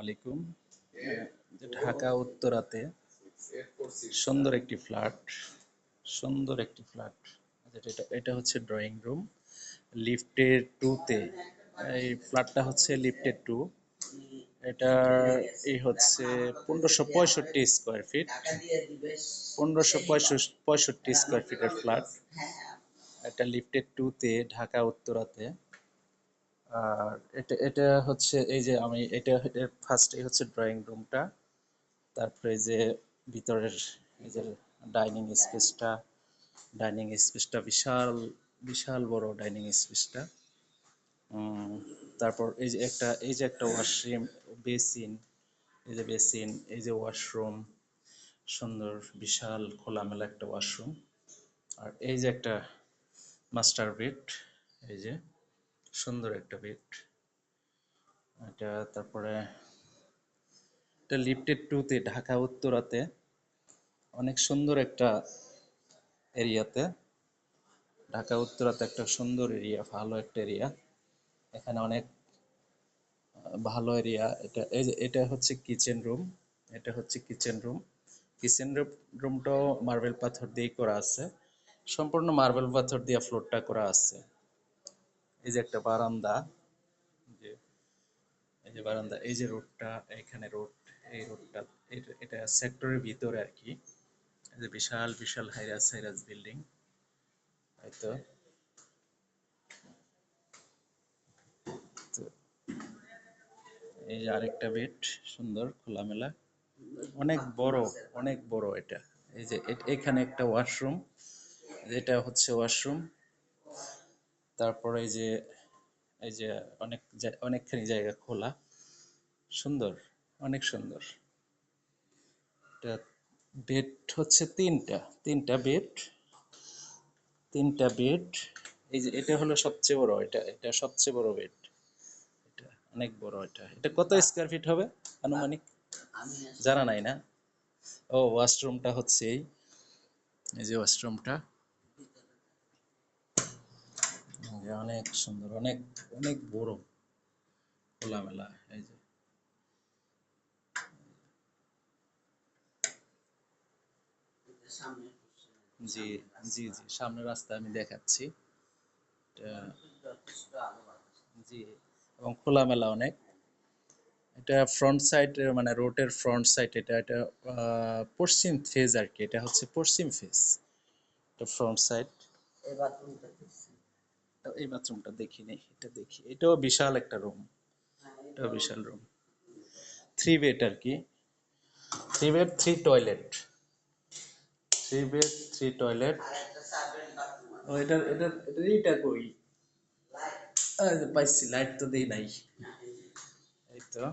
আলাইকুম। ঢাকা উত্তরাতে সুন্দর একটি ফ্ল্যাট সুন্দর একটি ফ্ল্যাট। এটা এটা হচ্ছে ড্রয়িং রুম। লিফটের টুতে এই ফ্ল্যাটটা হচ্ছে লিফটের টু। এটার এই হচ্ছে পনেরোশো পঁয়ষট্টি স্কোয়ার ফিট। পনেরোশো পঁয়ষট্টি স্কোয়ার ফিটের ফ্ল্যাট। এটা লিফটের টুতে ঢাকা উত্তরাতে। আর এটা এটা হচ্ছে এই যে আমি এটা ফার্স্ট এই হচ্ছে ড্রয়িং রুমটা তারপরে যে ভিতরের এই যে ডাইনিং স্পেসটা ডাইনিং স্পেসটা বিশাল বিশাল বড় ডাইনিং স্পেসটা তারপর এই যে একটা, এই যে একটা ওয়াশরুম বেসিন এই যে বেসিন এই যে ওয়াশরুম সুন্দর, বিশাল, খোলামেলা একটা ওয়াশরুম আর এই যে একটা মাস্টার বেড এই যে। সুন্দর একটা বেড এটা তারপরে এটা লিফটেড টুতে ঢাকা উত্তরাতে, অনেক সুন্দর একটা এরিয়াতে, ঢাকা উত্তরাতে একটা সুন্দর এরিয়া ভালো একটা এরিয়া এখানে অনেক ভালো এরিয়া এটা, এই যে, এটা হচ্ছে কিচেন রুম এটা হচ্ছে কিচেন রুম কিচেন রুমটাও মার্বেল পাথর দিয়ে করা আছে। সম্পূর্ণ মার্বেল পাথর দিয়ে ফ্লোরটা করা আছে। এই যে একটা বারান্দা যে এই যে বারান্দা, এই যে রোডটা এখানে রোড, এই রোডটা এটা সেক্টরের ভিতরে আর কি। এই যে বিশাল বিশাল হাইরাস হাইরাস বিল্ডিং হয়তো এই যে আরেকটা বেড, সুন্দর, খোলামেলা। অনেক বড় অনেক বড় এটা। এই যে এখানে একটা ওয়াশরুম যেটা হচ্ছে ওয়াশরুম। তারপরে এই যে এই যে অনেক অনেকখানি জায়গা খোলা। সুন্দর অনেক সুন্দর। এটা বেড হচ্ছে তিনটা তিনটা বেড তিনটা বেড এই যে এটা হলো সবচেয়ে বড় এটা এটা সবচেয়ে বড় বেড এটা অনেক বড় এটা। এটা কত স্কোয়ার ফিট হবে? আনুমানিক? জানা নাই না। ও ওয়াশরুমটা হচ্ছে এই। এই যে ওয়াশরুমটা অনেক সুন্দর, অনেক অনেক বড় খোলামেলা, এই যে। জি জি জি, সামনের রাস্তা আমি দেখাচ্ছি। জি, এবং খোলামেলা অনেক। এটা ফ্রন্ট সাইড মানে রোডের ফ্রন্ট সাইড এটা এটা পশ্চিম ফেজ আর কি, এটা হচ্ছে পশ্চিম ফেজ এটা ফ্রন্ট সাইড এই বাথরুমটা দেখি নেই, এটা দেখি। এটাও বিশাল একটা রুম এটাও বিশাল রুম থ্রি বেড আর কি। Three bed three toilet three bed three toilet ও, এটা এটা এটা কই? পাইছি লাইট তো দেই নাই। এই তো।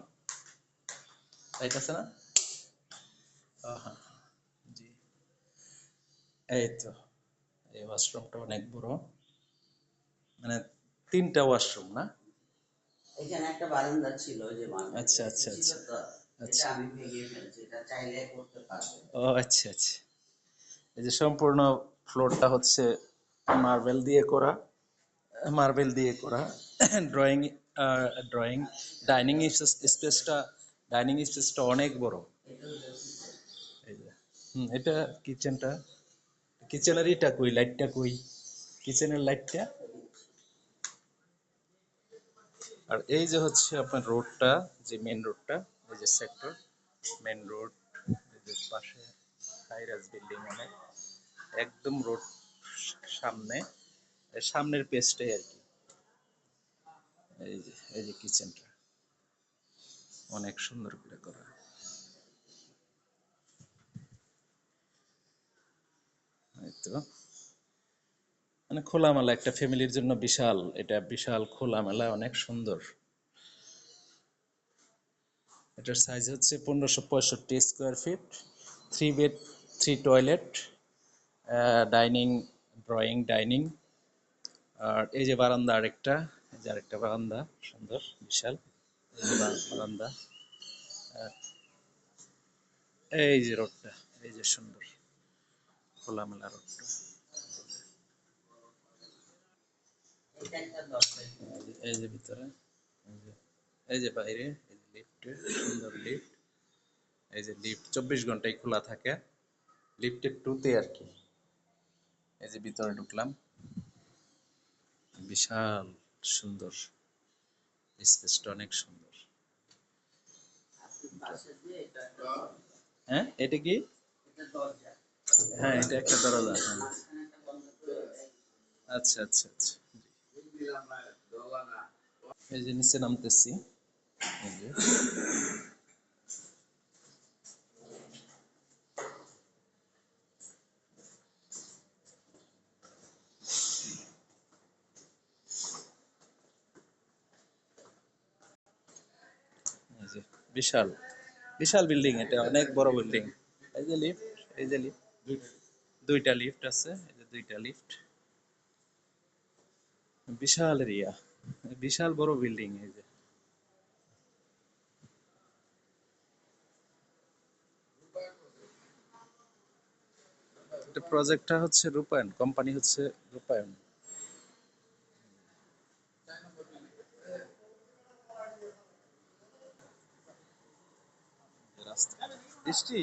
লাইট আছে না? হ্যাঁ জি। এই তো। এই ওয়াশরুমটা অনেক বড়। মানে তিনটা ওয়াশরুম না? এখানে একটা বারান্দা ছিল যে আচ্ছা আচ্ছা আচ্ছা আচ্ছা। আমি ভেঙে ফেলছি এটা চাইলে করতে পারবে। ও আচ্ছা আচ্ছা। এই যে সম্পূর্ণ ফ্লোরটা হচ্ছে মার্বেল দিয়ে করা মার্বেল দিয়ে করা। ড্রয়িং ড্রয়িং ডাইনিং স্পেসটা ডাইনিং স্পেসটা অনেক বড়। হুম এটা কিচেনটা কিচেনের এটা কই? লাইটটা কই? কিচেনের লাইটটা আর এই যে হচ্ছে আপনার রোডটা, যে মেন রোডটা, এই যে সেক্টর মেন রোড পাশে হাইরাজ বিল্ডিং অনেক, একদম রোড সামনে সামনের পেজটাই আর কি। এই যে এই যে কিচেনটা অনেক সুন্দর করে করা। মানে খোলামেলা, একটা ফ্যামিলির জন্য বিশাল, এটা বিশাল খোলামেলা, অনেক সুন্দর। এটার সাইজ হচ্ছে পনেরোশো পঁয়ষট্টি square feet three bed three toilet dining drawing dining আর এই যে বারান্দা আরেকটা, এই যে আরেকটা বারান্দা, সুন্দর, বিশাল বারান্দা এই যে রোডটা এই যে সুন্দর, খোলামেলা রোডটা এই ভিতরে, এই যে বাইরে, এই সুন্দর লিফট এই যে লিফট চব্বিশ ঘন্টাই খোলা থাকে। লিফটের টুতে আর কি। এই যে ভিতরে ঢুকলাম। বিশাল সুন্দর স্পেসটা, অনেক সুন্দর। হ্যাঁ এটা কি? হ্যাঁ এটা একটা দরজা। আচ্ছা আচ্ছা আচ্ছা। বিশাল। বিশাল বিল্ডিং এটা, অনেক বড় বিল্ডিং। এই যে লিফট, এই যে লিফট। দুইটা লিফট আছে, এই যে দুইটা লিফট। বিশাল এরিয়া বিশাল বড় বিল্ডিং এই যে। প্রজেক্টটা হচ্ছে রূপায়ণ কোম্পানি হচ্ছে রূপায়ণ। বৃষ্টি?